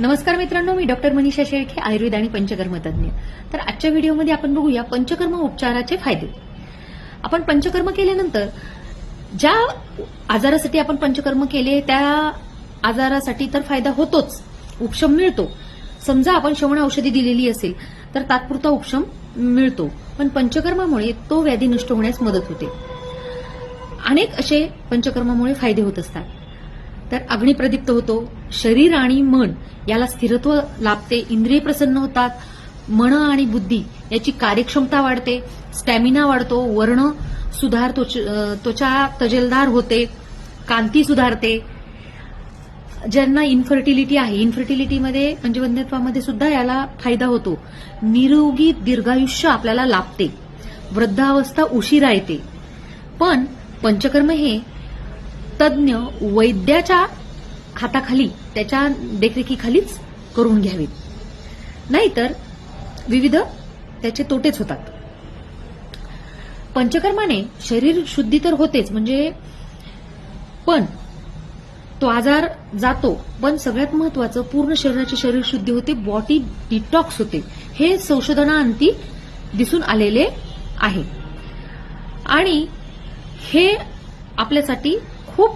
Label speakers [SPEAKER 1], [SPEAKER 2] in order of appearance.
[SPEAKER 1] नमस्कार मित्रांनो मी डॉक्टर मनीषा शेळके आयुर्वेद आणि पंचकर्म तज्ज्ञ तर आजच्या व्हिडिओमध्ये आपण बघूया पंचकर्म उपचाराचे फायदे. आपण पंचकर्म केल्यानंतर ज्या आजारासाठी आपण पंचकर्म केले त्या आजारासाठी तर फायदा होतोच. उपशम मिळतो. समजा आपण शवण औषधी दिलेली असेल तर तात्पुरता उपशम मिळतो. पण पंचकर्मामुळे तो व्याधी नष्ट होण्यास मदत होते. अनेक असे पंचकर्मामुळे फायदे होत असतात. तर अग्नी प्रदीप्त होतो. शरीर आणि मन याला स्थिरत्व लाभते इंद्रिय प्रसन्न होतात. मन आणि बुद्धी याची कार्यक्षमता वाढते स्टॅमिना वाढतो वर्ण सुधारतो त्वचा तजेलदार होते कांती सुधारते. ज्यांना इन्फर्टिलिटी आहे इन्फर्टिलिटीमध्ये म्हणजे वंध्यत्वामध्ये सुद्धा याला फायदा होतो. निरोगी दीर्घायुष्य आपल्याला लाभते. वृद्धावस्था उशिरा येते. पण पंचकर्म हे तज्ज्ञ वैद्याच्या हाताखाली त्याच्या देखरेखीखालीच करून घ्यावीत. नाहीतर विविध त्याचे तोटेच होतात. पंचकर्माने शरीर शुद्धी तर होतेच म्हणजे पण तो आजार जातो पण सगळ्यात महत्वाचं पूर्ण शरीराची शरीर शुद्धी होते बॉडी डिटॉक्स होते. हे संशोधनाअंती दिसून आलेले आहे. आणि हे आपल्यासाठी 呼